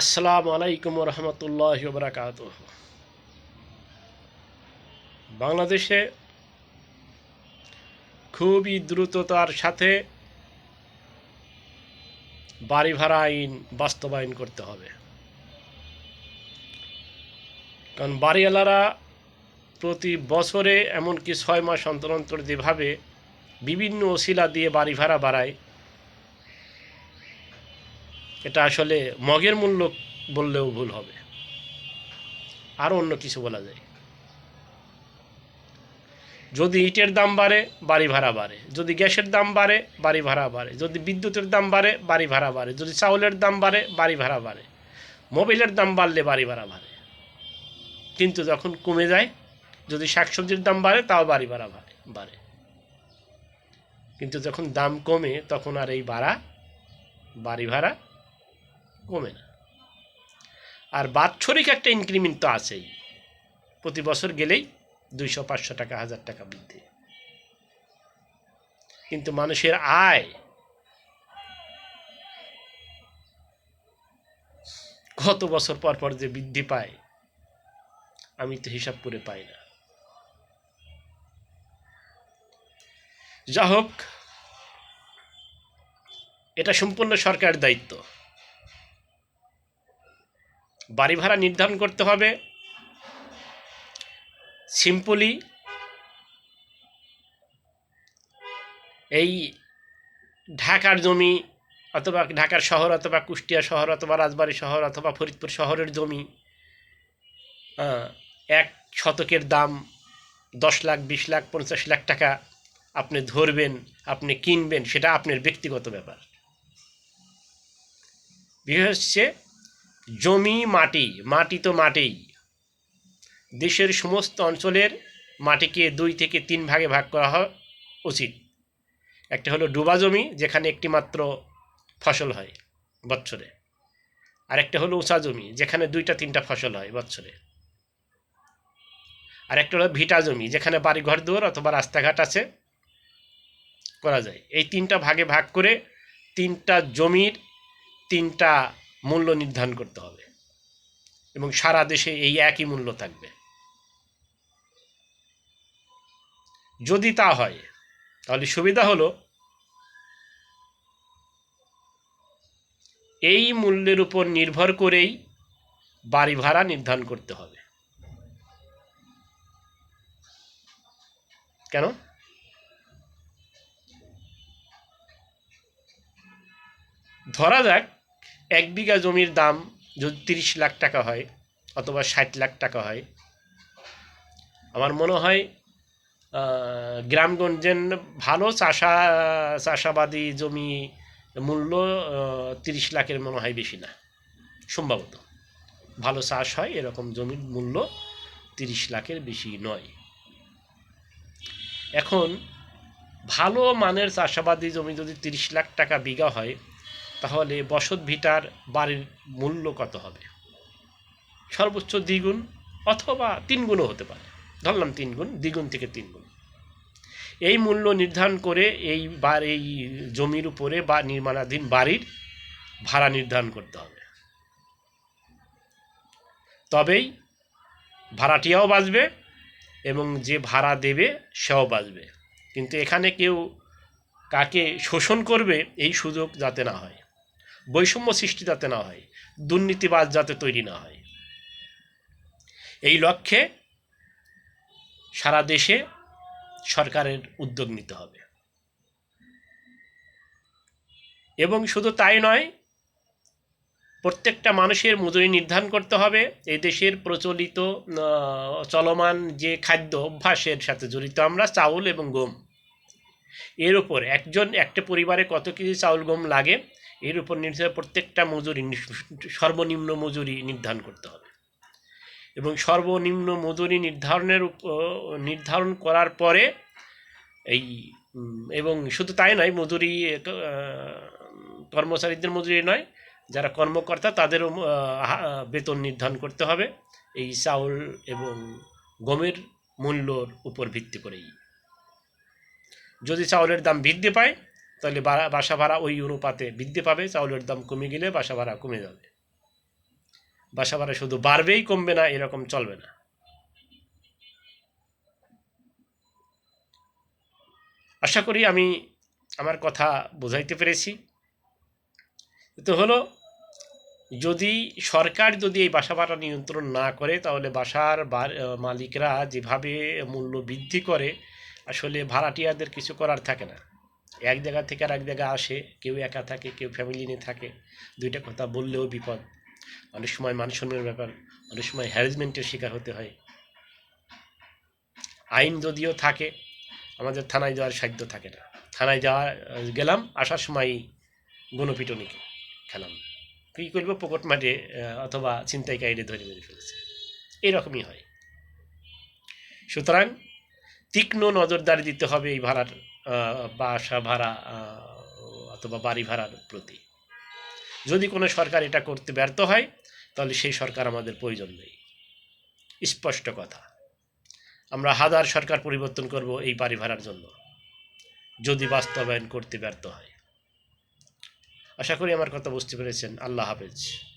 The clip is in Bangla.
আসসালামু আলাইকুম রহমতুল্লাহ বরাকাত বাংলাদেশে খুবই দ্রুততার সাথে বাড়ি ভাড়া আইন বাস্তবায়ন করতে হবে। কারণ বাড়িওয়ালারা প্রতি বছরে এমনকি ছয় মাস অন্তর অন্তর যেভাবে বিভিন্ন ওসিলা দিয়ে বাড়ি ভাড়া বাড়ায় এটা আসলে মগের মূল্য বললেও ভুল হবে। আরও অন্য কিছু বলা যায়। যদি ইটের দাম বাড়ে, বাড়ি ভাড়া বাড়ে। যদি গ্যাসের দাম বাড়ে, বাড়ি ভাড়া বাড়ে। যদি বিদ্যুতের দাম বাড়ে, বাড়ি ভাড়া বাড়ে। যদি চাউলের দাম বাড়ে, বাড়ি ভাড়া বাড়ে। মোবাইলের দাম বাড়লে বাড়ি ভাড়া বাড়ে। কিন্তু যখন কমে যায়, যদি শাকসবজির দাম বাড়ে, তাও বাড়ি ভাড়া বাড়ে বাড়ে। কিন্তু যখন দাম কমে, তখন আর এই ভাড়া, বাড়ি ভাড়া কমে না। আর বাৎসরিক একটা ইনক্রিমেন্ট তো আছেই। প্রতি বছর গেলেই দুইশো, পাঁচশো টাকা, হাজার টাকা বৃদ্ধি। কিন্তু মানুষের আয় কত বছর পর পর যে বৃদ্ধি পায়, আমি তো হিসাব করে পাই না। যা হোক এটা সম্পূর্ণ সরকারের দায়িত্ব। বাড়ি ভাড়া নির্ধারণ করতে হবে। সিম্পলি এই ঢাকার জমি অথবা ঢাকার শহর অথবা কুষ্টিয়া শহর অথবা রাজবাড়ী শহর অথবা ফরিদপুর শহরের জমি এক শতকের দাম দশ লাখ, বিশ লাখ, পঞ্চাশ লাখ টাকা আপনি ধরবেন, আপনি কিনবেন, সেটা আপনার ব্যক্তিগত ব্যাপার। হচ্ছে জমি, মাটি মাটি তো মাটিই। দেশের সমস্ত অঞ্চলের মাটিকে দুই থেকে তিন ভাগে ভাগ করা হয়, উচিত। একটা হলো ডুবা জমি, যেখানে একটি মাত্র ফসল হয় বছরে আর একটা হলো উঁচা জমি, যেখানে দুইটা, তিনটা ফসল হয় বছরে আর একটা হলো ভিটা জমি, যেখানে বাড়ি ঘর দুয়ার অথবা রাস্তাঘাট আছে, করা যায়। এই তিনটা ভাগে ভাগ করে তিনটা জমির তিনটা মূল্য নির্ধারণ করতে হবে। এবং সারা দেশে এই একই মূল্য থাকবে। যদি তা হয়, তাহলে সুবিধা হলো, এই মূল্যের উপর নির্ভর করেই বাড়ি ভাড়া নির্ধারণ করতে হবে। কেন? ধরা যাক এক বিঘা জমির দাম যদি তিরিশ লাখ টাকা হয় অথবা ষাট লাখ টাকা হয়, আমার মনে হয় গ্রামগঞ্জের ভালো চাষা, চাষাবাদী জমি মূল্য তিরিশ লাখের মনে হয় বেশি না। সম্ভবত ভালো চাষ হয়, এরকম জমির মূল্য তিরিশ লাখের বেশি নয়। এখন ভালো মানের চাষাবাদী জমি যদি তিরিশ লাখ টাকা বিঘা হয় তাহলে বসত ভিটার বাড়ির মূল্য কত হবে? সর্বোচ্চ দ্বিগুণ অথবা তিনগুণও হতে পারে। ধরলাম তিনগুণ, দ্বিগুণ থেকে তিনগুণ। এই মূল্য নির্ধারণ করে এই বার, এই জমির উপরে বা নির্মাণাধীন বাড়ির ভাড়া নির্ধারণ করতে হবে। তবেই ভাড়াটিয়াও বাঁচবে এবং যে ভাড়া দেবে সেও বাঁচবে। কিন্তু এখানে কেউ কাকে শোষণ করবে এই সুযোগ যাতে না হয়। বৈষম্য সৃষ্টি যাতে না হয়, দুর্নীতিবাজ যাতে তৈরি না হয়। এই লক্ষ্যে সারা দেশে সরকারের উদ্যোগ নিতে হবে। এবং শুধু তাই নয়, প্রত্যেকটা মানুষের মজুরি নির্ধারণ করতে হবে। এই দেশের প্রচলিত চলমান যে খাদ্য অভ্যাসের সাথে জড়িত আমরা, চাউল এবং গম। এর উপর একজন, একটা পরিবারে কত কেজি চাউল গম লাগে? এর উপর নির্ধারণ প্রত্যেকটা মজুরি সর্বনিম্ন মজুরি নির্ধারণ করতে হবে। এবং সর্বনিম্ন মজুরি নির্ধারণের নির্ধারণ করার পরে এই এবং শুধু তাই নয়, মজুরি কর্মচারীদের মজুরি নয়, যারা কর্মকর্তা তাদেরও বেতন নির্ধারণ করতে হবে। এই চাউল এবং গমের মূল্যর উপর ভিত্তি করেই। যদি চাউলের দাম বৃদ্ধি পায় তাহলে বাসা ভাড়া ওই অনুপাতে বৃদ্ধি পাবে, চাউলের দাম কমে গেলে বাসা ভাড়া কমে যাবে। বাসা ভাড়া শুধু বাড়বেই কমবে না, এরকম চলবে না। আশা করি আমি আমার কথা বোঝাইতে পেরেছি। তো হলো, যদি সরকার যদি এই বাসা ভাড়া নিয়ন্ত্রণ না করে, তাহলে বাসার মালিকরা যেভাবে মূল্য বৃদ্ধি করে, আসলে ভাড়াটিয়াদের কিছু করার থাকে না। এক জায়গা থেকে আর এক জায়গা আসে, কেউ একা থাকে, কেউ ফ্যামিলি নিয়ে থাকে, দুইটা কথা বললেও বিপদ। অনেক সময় মানসম্মানের ব্যাপার, অনেক সময় হ্যারাসমেন্টের শিকার হতে হয়। আইন যদিও থাকে, আমাদের থানায় যাওয়ার সাধ্য থাকে না। থানায় যাওয়া, গেলাম, আসার সময় গণপিটনি খেলাম। কী করব? পকট মাঠে অথবা ছিনতাইকারীদের ধরে মেরে ফেলেছে। এরকমই হয়। সুতরাং তীক্ষ্ণ নজরদারি দিতে হবে এই ভাড়ার বাসা ভাড়া অথবা বাড়ি ভাড়ার প্রতি। যদি কোনো সরকার এটা করতে ব্যর্থ হয়, তাহলে সেই সরকার আমাদের প্রয়োজন নেই। স্পষ্ট কথা। আমরা হাজার সরকার পরিবর্তন করব এই বাড়ি ভাড়ার জন্য, যদি বাস্তবায়ন করতে ব্যর্থ হয়। আশা করি আমার কথা বুঝতে পেরেছেন। আল্লাহ হাফেজ।